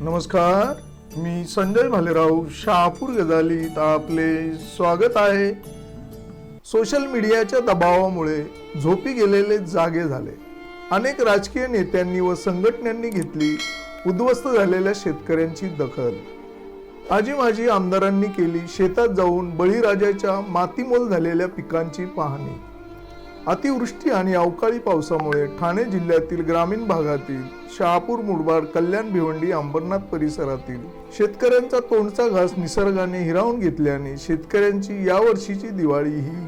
नमस्कार मी संजय भालेराव शहापूर गजालीत आपले स्वागत आहे. सोशल मीडियाच्या दबावामुळे झोपी गेलेले जागे झाले. अनेक राजकीय नेत्यांनी व संघटनांनी घेतली उद्ध्वस्त झालेल्या शेतकऱ्यांची दखल. आजी माजी आमदारांनी केली शेतात जाऊन बळीराजाच्या मातीमोल झालेल्या पिकांची पाहणी. अतिवृष्टी आणि अवकाळी पावसामुळे ठाणे जिल्ह्यातील ग्रामीण भागातील शहापूर मुरबाड कल्याण भिवंडी अंबरनाथ परिसरातील शेतकऱ्यांचा तोंडचा घास निसर्गाने हिरावून घेतल्याने शेतकऱ्यांची यावर्षीची दिवाळी ही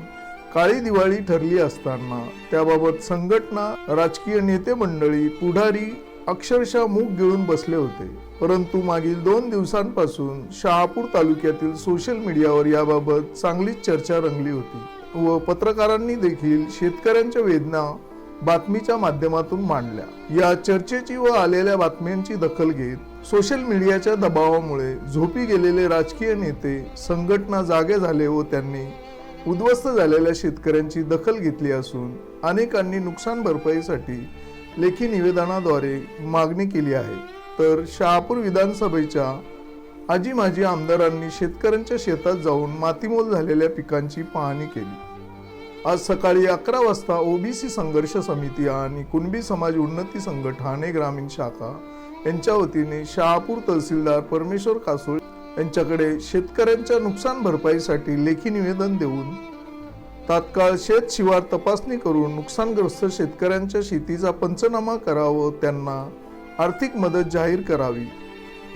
काळी दिवाळी ठरली असताना. त्याबाबत संघटना राजकीय नेते मंडळी पुढारी अक्षरशः मूग गिळून बसले होते. परंतु मागील दोन दिवसांपासून शहापूर तालुक्यातील सोशल मीडियावर याबाबत चांगलीच चर्चा रंगली होती. व पत्रकारांनी देखील शेतकऱ्यांच्या वेदना बातमीच्या माध्यमातून मांडल्या. या चर्चेची व आलेल्या बातम्यांची दखल घेत सोशल मीडियाच्या दबावामुळे झोपी गेलेले राजकीय नेते संघटना जागे झाले व त्यांनी उद्ध्वस्त झालेल्या शेतकऱ्यांची दखल घेतली असून अनेकांनी नुकसान भरपाईसाठी लेखी निवेदनाद्वारे मागणी केली आहे. तर शहापूर विधानसभेच्या आजी माजी आमदारांनी शेतकऱ्यांच्या शेतात जाऊन मातीमोल झालेल्या पिकांची पाहणी केली. आज सकाळी अकरा वाजता ओबीसी संघर्ष समिती आणि कुणबी समाज उन्नती संघ ठाणे ग्रामीण शाखा यांच्या वतीने शहापूर तहसीलदार परमेश्वर कासोळ यांच्याकडे शेतकऱ्यांच्या नुकसान भरपाईसाठी लेखी निवेदन देऊन तात्काळ शेत शिवार तपासणी करून नुकसानग्रस्त शेतकऱ्यांच्या शेतीचा पंचनामा करावा व त्यांना आर्थिक मदत जाहीर करावी.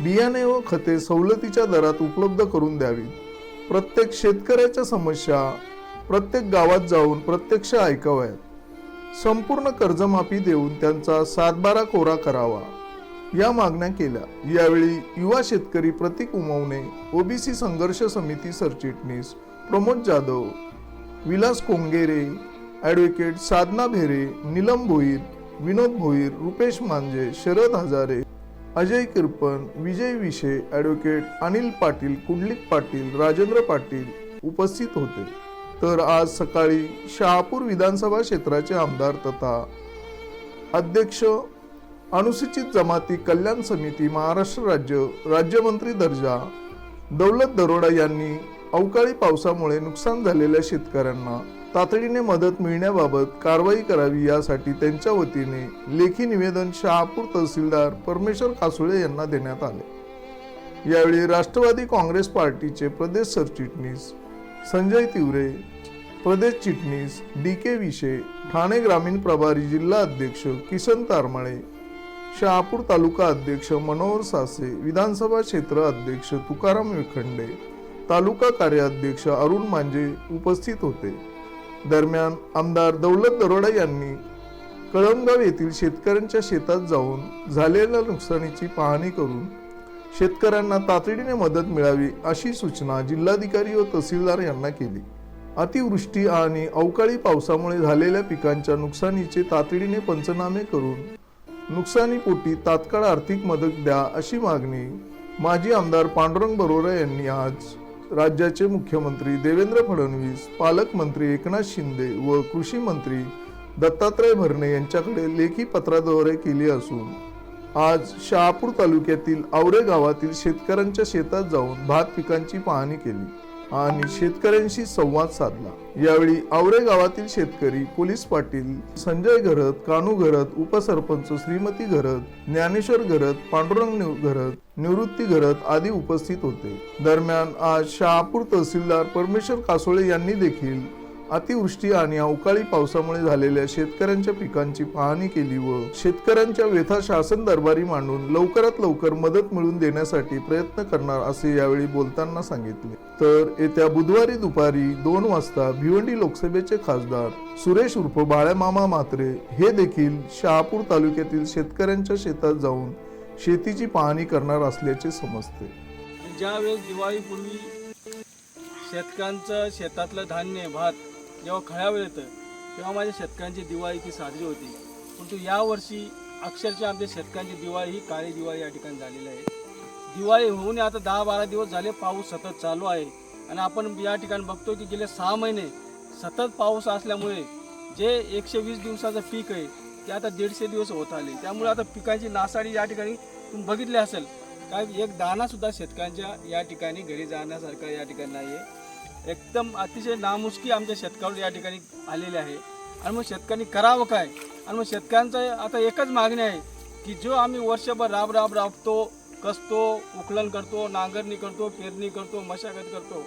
बियाणे व खते सवलतीच्या दरात उपलब्ध करून द्यावी प्रत्येक शेतकऱ्याच्या समस्या प्रत्येक गावात जाऊन प्रत्यक्ष ऐकाव्यात. संपूर्ण कर्जमाफी देऊन त्यांचा सातबारा कोरा करावा. या मागण्या केल्या. यावेळी युवा शेतकरी प्रतीक उमवणे ओबीसी संघर्ष समिती सरचिटणीस प्रमोद जाधव विलास कोंगेरे ॲडव्होकेट साधना भेरे नीलम भोईर विनोद भोईर रुपेश मांजे शरद हजारे अजय किरपन विजय विशे ॲडव्होकेट अनिल पाटील कुंडलिक पाटील राजेंद्र पाटील उपस्थित होते. तर आज सकाळी शहापूर विधानसभा क्षेत्राचे आमदार तथा अध्यक्ष अनुसूचित जमाती कल्याण समिती महाराष्ट्र राज्य राज्यमंत्री दर्जा दौलत दरोडा यांनी अवकाळी पावसामुळे नुकसान झालेल्या शेतकऱ्यांना तातडीने मदत मिळण्याबाबत कारवाई करावी यासाठी त्यांच्या वतीने लेखी निवेदन शहापूर तहसीलदार परमेश्वर कासुळे यांना देण्यात आले. यावेळी राष्ट्रवादी काँग्रेस पार्टीचे प्रदेश सरचिटणीस संजय तिवरे प्रदेश चिटणीस डी के विशे ठाणे ग्रामीण प्रभारी जिल्हा अध्यक्ष किसन तारमाळे शहापूर तालुका अध्यक्ष मनोहर सासे विधानसभा क्षेत्र अध्यक्ष तुकाराम विखंडे तालुका कार्याध्यक्ष अरुण मांजे उपस्थित होते. दरम्यान आमदार दौलत दरोडा यांनी कळमगाव येथील शेतकऱ्यांच्या शेतात जाऊन झालेल्या नुकसानीची पाहणी करून शेतकऱ्यांना तातडीने मदत मिळावी अशी सूचना जिल्हाधिकारी व तहसीलदार यांना केली. अतिवृष्टी आणि अवकाळी पावसामुळे झालेल्या पिकांच्या नुकसानीचे तातडीने पंचनामे करून नुकसानीपोटी तात्काळ आर्थिक मदत द्या अशी मागणी माजी आमदार पांडुरंग बरोरा यांनी आज राज्याचे मुख्यमंत्री देवेंद्र फडणवीस पालकमंत्री एकनाथ शिंदे व कृषी मंत्री दत्तात्रय भरणे यांच्याकडे लेखी पत्राद्वारे केली असून आज शहापूर तालुक्यातील आवरे गावातील शेतकऱ्यांच्या शेतात जाऊन भात पिकांची पाहणी केली. आणि शेतकऱ्यांशी संवाद साधला. यावेळी आवरे गावातील शेतकरी पोलीस पाटील संजय घरत कानू घरत उपसरपंच श्रीमती घरत ज्ञानेश्वर घरत पांडुरंग घरत निवृत्ती घरत आदी उपस्थित होते. दरम्यान आज शहापूर तहसीलदार परमेश्वर कासोळे यांनी देखील अतिवृष्टी आणि अवकाळी पावसामुळे झालेल्या शेतकऱ्यांच्या पिकांची पाहणी केली व शेतकऱ्यांच्या व्यथा शासन दरबारी मांडून लवकरात लवकर मदत मिळवून देण्यासाठी प्रयत्न करणार असे यावेळी बोलताना सांगितले. तर येत्या बुधवारी दुपारी दोन वाजता भिवंडी लोकसभेचे खासदार सुरेश उर्फ बाळ्यामामा म्हात्रे हे देखील शहापूर तालुक्यातील शेतकऱ्यांच्या शेतात जाऊन शेतीची पाहणी करणार असल्याचे समजते. ज्यावेळेस दिवाळीपूर्वी शेतकऱ्यांचं शेतातलं धान्य भात जेव्हा खळ्यावर येतं तेव्हा माझ्या शेतकऱ्यांची दिवाळी ती साजरी होती. परंतु यावर्षी अक्षरशः आमच्या शेतकऱ्यांची दिवाळी ही काळी दिवाळी या ठिकाणी झालेली आहे. दिवाळी होऊन आता दहा बारा दिवस झाले पाऊस सतत चालू आहे. आणि आपण या ठिकाणी बघतो की गेले सहा महिने सतत पाऊस असल्यामुळे जे एकशे वीस दिवसाचं पीक आहे ते आता दीडशे दिवस होत आले. त्यामुळे आता पिकांची नासाडी या ठिकाणी तुम्ही बघितली असेल. काय एक दाणासुद्धा शेतकऱ्यांच्या या ठिकाणी घरी जाण्यासारखं या ठिकाणी नाही आहे एकदम अतिशय नामुष्की आमच्या शेतकऱ्यावर या ठिकाणी आलेली आहे. आणि मग शेतकऱ्यांनी करावं काय? आणि मग शेतकऱ्यांचं आता एकच मागणी आहे की जो आम्ही वर्षभर राब राब राबतो कसतो उकलन करतो नांगरणी करतो पेरणी करतो मशागत करतो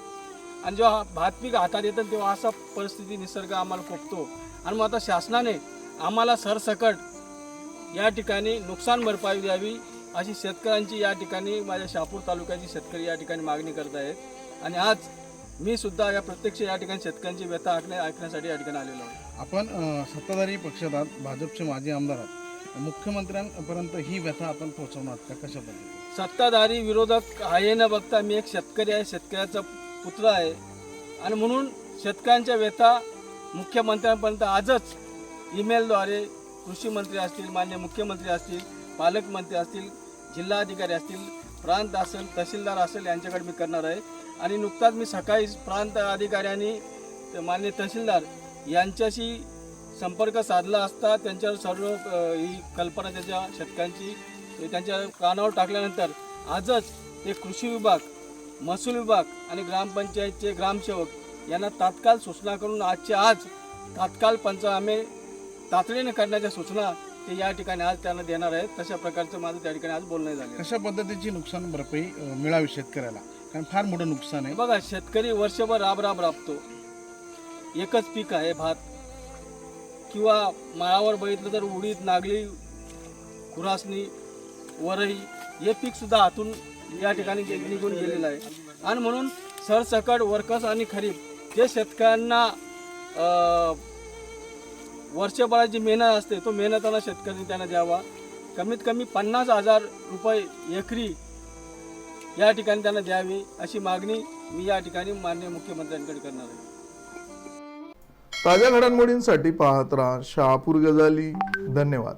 आणि जेव्हा भात पीक हातात येतं तेव्हा असा परिस्थिती निसर्ग आम्हाला पोखतो आणि मग आता शासनाने आम्हाला सरसकट या ठिकाणी नुकसान भरपाई द्यावी अशी शेतकऱ्यांची या ठिकाणी माझ्या शहापूर तालुक्याची शेतकरी या ठिकाणी मागणी करत आहेत. आणि आज मी सुद्धा या प्रत्यक्ष या ठिकाणी शेतकऱ्यांची व्यथा ऐकण्या ऐकण्यासाठी या ठिकाणी आलेलो आहे. आपण अ, सत्ताधारी पक्षात आहात भाजपचे माजी आमदार आहात. मुख्यमंत्र्यांपर्यंत ही व्यथा आपण पोहोचवणार का? कशा पद्धतीने सत्ताधारी विरोधक आहे न बघता मी एक शेतकरी आहे. शेतकऱ्याचा पुत्र आहे. आणि म्हणून शेतकऱ्यांच्या व्यथा मुख्यमंत्र्यांपर्यंत आजच ईमेलद्वारे कृषी मंत्री असतील मान्य मुख्यमंत्री असतील पालकमंत्री असतील जिल्हाधिकारी असतील प्रांत असेल तहसीलदार असेल यांच्याकडे मी करणार आहे. आणि नुकताच मी सकाळी प्रांत अधिकाऱ्यांनी माननीय मान्य तहसीलदार यांच्याशी संपर्क साधला असता त्यांच्यावर सर्व ही कल्पना त्याच्या शेतकऱ्यांची त्यांच्या कानावर टाकल्यानंतर आजच ते कृषी विभाग महसूल विभाग आणि ग्रामपंचायतचे ग्रामसेवक यांना तात्काळ सूचना करून आजच्या आज तात्काळ पंचनामे तातडीने करण्याच्या सूचना ते या ठिकाणी आज त्यांना देणार आहेत. तशा प्रकारचं माझं त्या ठिकाणी आज बोलणं झालं कशा पद्धतीची नुकसान भरपाई अ, मिळावी शेतकऱ्याला? कारण फार मोठं नुकसान आहे. बघा शेतकरी वर्षभर राब राब राबतो. एकच पीक आहे भात. किंवा माळावर बघितलं तर उडीद नागली खुरासणी वरई हे पीक सुद्धा हातून या ठिकाणी गे- निघून गेलेलं आहे. आणि म्हणून सरसकट वर्कर्स आणि खरीप जे शेतकऱ्यांना अं, वर्षभराची मेहनत असते तो मेहनताना शेतकऱ्यांनी त्यांना द्यावा. कमीत कमी पन्नास हजार रुपये एकरी या ठिकाणी त्यांना द्यावी अशी मागणी मी या ठिकाणी मान्य मुख्यमंत्र्यांकडे करणार आहे. ताज्या घडामोडींसाठी पाहत राहा शहापूर गजाली. धन्यवाद.